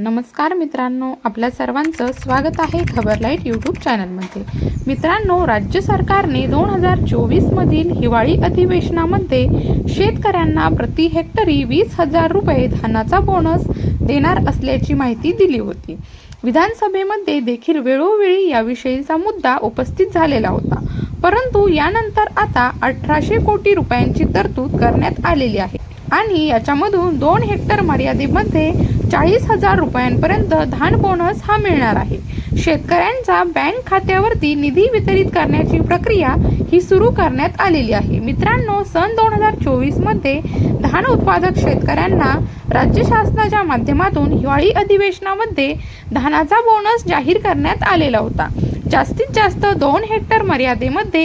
नमस्कार मित्रांनो आपल्या सर्वांचं स्वागत आहे खबरलाईट यूट्यूब चॅनलमध्ये. मित्रांनो राज्य सरकारने दोन हजार चोवीसमधील हिवाळी अधिवेशनामध्ये शेतकऱ्यांना प्रति हेक्टरी वीस हजार रुपये धानाचा बोनस देणार असल्याची माहिती दिली होती. विधानसभेमध्ये देखील वेळोवेळी याविषयीचा मुद्दा उपस्थित झालेला होता. परंतु यानंतर आता अठराशे कोटी रुपयांची तरतूद करण्यात आलेली आहे. आणि याच्यामधून दोन हेक्टर मर्यादेमध्ये चाळीस हजार रुपयांपर्यंत धान बोनस हा मिळणार आहे. शेतकऱ्यांच्या बँक खात्यावरती निधी वितरित करण्याची प्रक्रिया ही सुरू करण्यात आलेली आहे. मित्रांनो सन दोन हजार चोवीसमध्ये धान उत्पादक शेतकऱ्यांना राज्य शासनाच्या माध्यमातून हिवाळी अधिवेशनामध्ये धानाचा बोनस जाहीर करण्यात आलेला होता. जास्तीत जास्त दोन हेक्टर मर्यादेमध्ये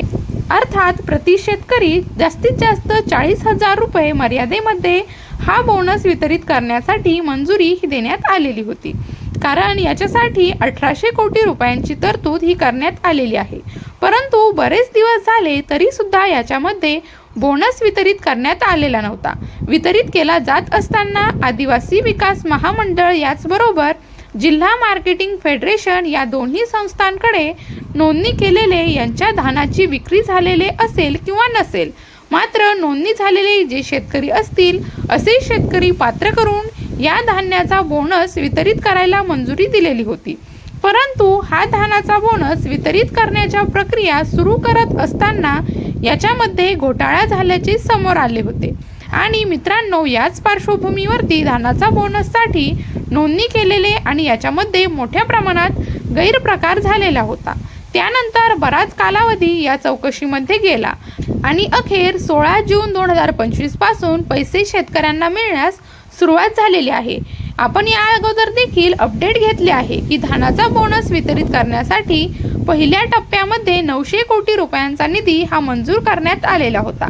अर्थात प्रति शेतकरी जास्तीत जास्त चाळीस हजार रुपये मर्यादेमध्ये हा बोनस वितरित करण्यासाठी मंजुरी ही देण्यात आलेली होती. कारण याच्यासाठी अठराशे कोटी रुपयांची तरतूद ही करण्यात आलेली आहे. परंतु बरेच दिवस झाले तरी सुद्धा याच्यामध्ये बोनस वितरित करण्यात आलेला नव्हता. वितरित केला जात असताना आदिवासी विकास महामंडळ याचबरोबर जिल्हा मार्केटिंग फेडरेशन या दोन्ही संस्थांकडे नोंदणी केलेले यांच्या धानाची विक्री झालेले असेल किंवा नसेल मात्र नोंदणी झालेले जे शेतकरी असतील असे शेतकरी पात्र करून या धान्याचा बोनस वितरित करायला मंजुरी दिलेली होती. परंतु हा धानाचा बोनस वितरित करण्याच्या प्रक्रिया सुरू करत असताना याच्यामध्ये घोटाळा झाल्याचे समोर आले होते. आणि मित्रांनो याच पार्श्वभूमीवरती धानाचा बोनससाठी नोंदणी केलेले आणि याच्यामध्ये मोठ्या प्रमाणात गैरप्रकार झालेला होता. त्यानंतर बराच कालावधी या चौकशीमध्ये गेला. आणि अखेर सोळा जून दोन हजार पंचवीसपासून पैसे शेतकऱ्यांना मिळण्यास सुरुवात झालेली आहे. आपण या अगोदर देखील अपडेट घेतले आहे की धानाचा बोनस वितरित करण्यासाठी पहिल्या टप्प्यामध्ये नऊशे कोटी रुपयांचा निधी हा मंजूर करण्यात आलेला होता.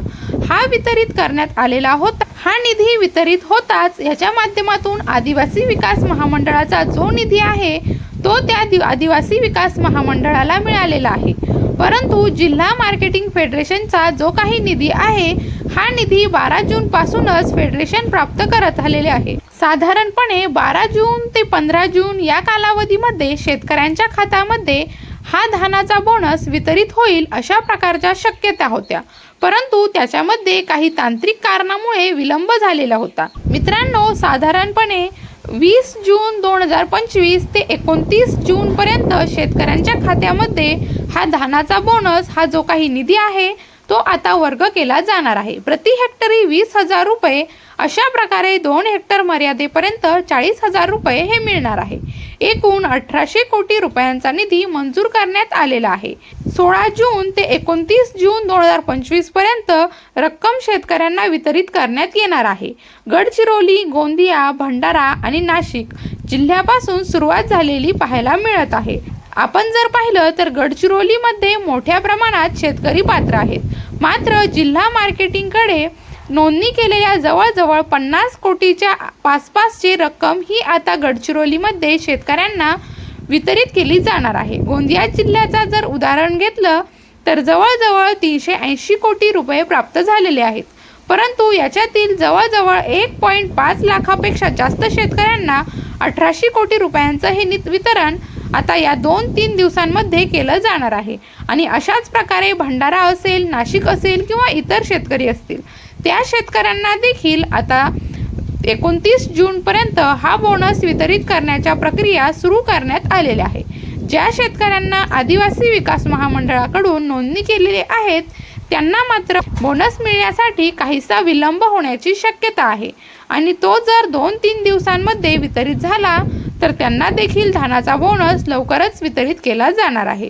हा वितरित करण्यात आलेला होता. हा निधी वितरित होताच याच्या माध्यमातून आदिवासी विकास महामंडळाचा जो निधी आहे तो त्या दि- आदिवासी विकास महामंडळाला मिळालेला आहे. परंतु जिल्हा मार्केटिंग फेडरेशनचा जो काही निधी आहे हा निधी बारा जून पासूनच फेडरेशन प्राप्त करत आलेले आहे. साधारणपणे बारा जून ते पंधरा जून या कालावधीमध्ये शेतकऱ्यांच्या खात्यामध्ये हा धानाचा बोनस वितरित होईल अशा प्रकारच्या शक्यता होत्या. परंतु त्याच्यामध्ये काही तांत्रिक कारणामुळे विलंब झालेला होता. मित्रांनो साधारणपणे वीस जून दोन हजार पंचवीस ते एकोणतीस जूनपर्यंत शेतकऱ्यांच्या खात्यामध्ये हा धानाचा बोनस हा जो काही निधी आहे तो आता वर्ग केला जाणार आहे. प्रति हेक्टरी वीस हजार रुपये अशा प्रकारे दोन हेक्टर मर्यादेपर्यंत चाळीस हजार रुपये हे मिळणार आहे. एकूण अठराशे कोटी रुपयांचा निधी मंजूर करण्यात आलेला आहे. सोळा जून ते एकोणतीस जून दोन हजार पंचवीसपर्यंत रक्कम शेतकऱ्यांना वितरित करण्यात येणार आहे. गडचिरोली गोंदिया भंडारा आणि नाशिक जिल्ह्यापासून सुरुवात झालेली पाहायला मिळत आहे. आपण जर पाहिलं तर गडचिरोलीमध्ये मोठ्या प्रमाणात शेतकरी पात्र आहेत. मात्र जिल्हा मार्केटिंगकडे नोंदणी केलेल्या जवळजवळ पन्नास कोटीच्या आसपासची रक्कम ही आता गडचिरोलीमध्ये शेतकऱ्यांना वितरित केली जाणार आहे. गोंदिया जिल्ह्याचा जर उदाहरण घेतलं तर जवळजवळ तीनशे ऐंशी कोटी रुपये प्राप्त झालेले आहेत. परंतु याच्यातील जवळजवळ एक पॉईंट पाच लाखापेक्षा जास्त शेतकऱ्यांना अठराशे कोटी रुपयांचं हे वितरण आता या दोन तीन दिवसांमध्ये केलं जाणार आहे. आणि अशाच प्रकारे भंडारा असेल नाशिक असेल किंवा इतर शेतकरी असतील त्या शेतकऱ्यांना देखील आता एकोणतीस जूनपर्यंत हा बोनस वितरित करण्याच्या प्रक्रिया सुरू करण्यात आलेल्या आहे ज्या शेतकऱ्यांना आदिवासी विकास महामंडळाकडून नोंदणी केलेली आहेत त्यांना मात्र बोनस मिळण्यासाठी काहीसा विलंब होण्याची शक्यता आहे. आणि तो जर दोन तीन दिवसांमध्ये वितरित झाला तर त्यांना देखील धानाचा बोनस लवकरच वितरित केला जाणार आहे.